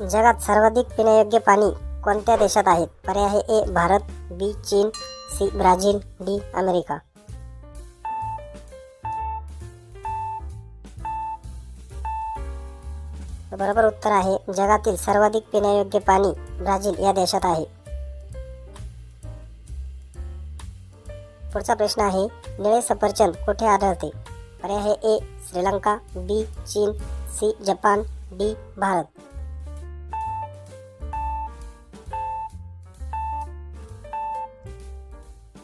जगात सर्वाधिक पिण्यायोग्य पाणी कोणत्या देशात आहेत पर्याय आहे ए भारत बी चीन सी ब्राझील डी अमेरिका. बरोबर उत्तर आहे जगातील सर्वाधिक पिण्यायोग्य पाणी ब्राझील या देशात आहे. पुढचा प्रश्न आहे निळे सफरचंद कुठे आढळते? पर्याय आहे ए श्रीलंका बी चीन सी जपान डी भारत.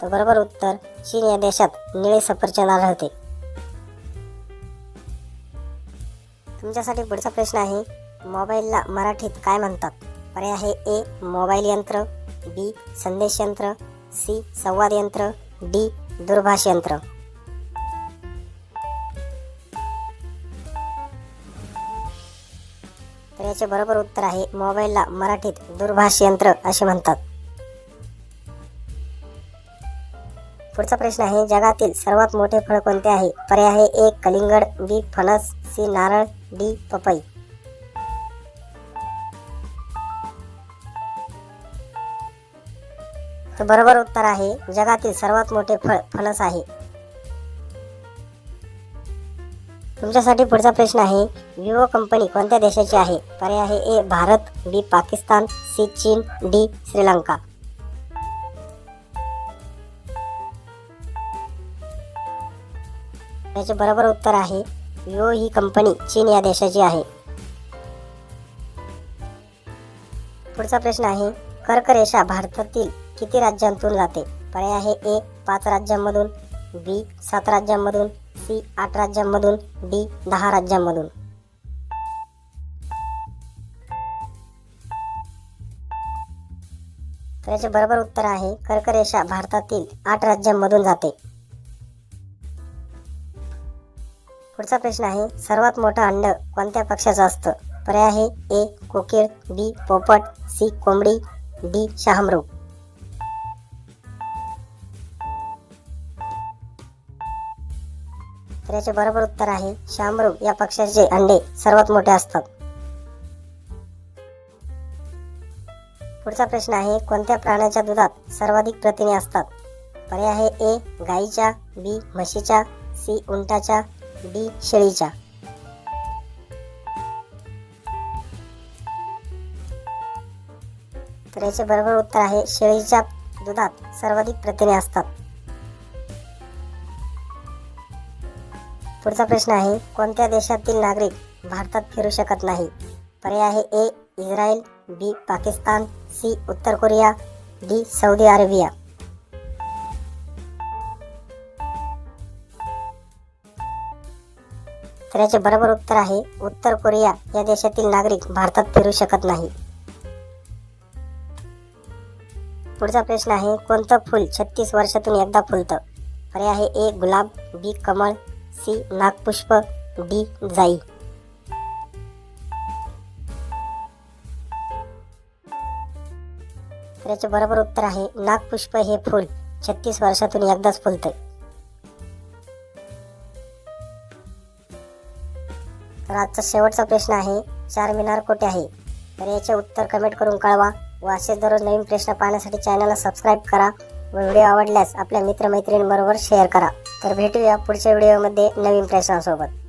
तर बरोबर उत्तर चीन या देशात निळे सफरचंद आढळते. तुमच्यासाठी पुढचा प्रश्न आहे मोबाईलला मराठीत काय म्हणतात? पर्याय आहे ए मोबाईल यंत्र बी संदेश यंत्र सी संवाद यंत्र डी दूरभाष यंत्र. तर याचे बरोबर उत्तर आहे मोबाईलला मराठीत दूरभाष यंत्र असे म्हणतात. पुढचा प्रश्न आहे जगातील सर्वात मोठे फळ कोणते आहे? पर्याय आहे ए कलिंगड बी फणस सी नारळ डी पपई. तर बरोबर उत्तर आहे जगातील सर्वात मोठे फळ फणस आहे. तुमच्यासाठी पुढचा प्रश्न आहे विवो कंपनी कोणत्या देशाची आहे? पर्याय आहे A Bharat B Pakistan C Cheen D Sri Lanka. याचे बरोबर उत्तर आहे विवो ही कंपनी चीन या देशाची आहे. पुढचा प्रश्न आहे कर्करेषा भारतातील किती राज्यांतून जाते? पर्याय आहे ए पाच राज्यांमधून बी सात राज्यांमधून सी आठ राज्यांमधून डी दहा राज्यांमधून. तर याचे बरोबर उत्तर आहे कर्करेषा भारतातील आठ राज्यांमधून जाते. पुढचा प्रश्न आहे सर्वात मोठं अंड कोणत्या पक्षाचं असतं? पर्याय आहे ए कोकीळ बी पोपट सी कोंबडी डी शहामृग. तर याचे बरोबर उत्तर आहे शहामृग या पक्षाचे अंडे सर्वात मोठे असतात. पुढचा प्रश्न आहे कोणत्या प्राण्याच्या दुधात सर्वाधिक प्रथिने असतात? पर्याय आहे ए गाईच्या बी म्हशीच्या सी उंटाच्या डी शेळीच्या. तर याचे बरोबर उत्तर आहे शेळीच्या दुधात सर्वाधिक प्रथिने असतात. पुढचा प्रश्न आहे कोणत्या देशातील नागरिक भारतात फिरू शकत नाही? पर्याय आहे A Israel B Pakistan C उत्तर कोरिया डी सौदी अरेबिया. तर याचे बरोबर उत्तर आहे उत्तर कोरिया या देशातील नागरिक भारतात फिरू शकत नाही. पुढचा प्रश्न आहे कोणतं फूल छत्तीस वर्षातून एकदा फुलतं? पर्याय आहे ए गुलाब बी कमळ सी नागपुष्प डी जाई. तर याचे बरोबर उत्तर आहे नागपुष्प हे फूल छत्तीस वर्षातून एकदाच फुलतं. तर आजचा शेवटचा प्रश्न आहे चार मिनार कुठे आहे? तर याचे उत्तर कमेंट करून कळवा व असेच दररोज नवीन प्रश्न पाहण्यासाठी चॅनलला सबस्क्राईब करा व व्हिडिओ आवडल्यास आपल्या मित्रमैत्रिणींबरोबर शेअर करा. तर भेटूया पुढच्या व्हिडिओमध्ये नवीन प्रश्नांसोबत.